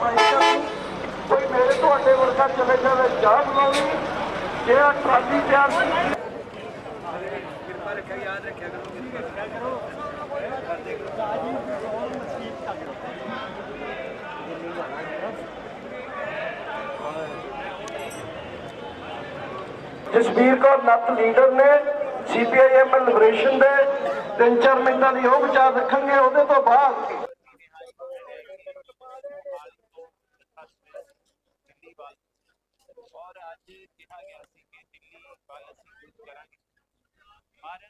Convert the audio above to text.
ਪਾਈ ਕਰਨੀ ਕੋਈ ਮੇਰੇ ਤੁਹਾਡੇ ਵਰਗਾ ਚਲੇ ਜਾਵੇ ਚਾਹ ਬਣਾਉਣੀ ਜਿਹੜਾ ਟਰਾਲੀ ਤਿਆਰ ਸੀ ਜਸਵੀਰ ਕੌਰ ਨੱਤ ਲੀਡਰ ਨੇ ਸੀਪੀਆਈ ਐਮ ਲਿਬਰੇਸ਼ਨ ਦੇ ਤਿੰਨ ਚਾਰ ਮਿੰਟਾਂ ਦੀ ਉਹ ਵਿਚਾਰ ਰੱਖਣਗੇ, ਉਹਦੇ ਤੋਂ ਬਾਅਦ ਔਰ ਅੱਜ ਕਿਹਾ ਗਿਆ ਸੀ ਕਿ ਦਿੱਲੀ ਵੱਲ ਅਸੀਂ ਕੁਝ ਕਰਾਂਗੇ ਪਰ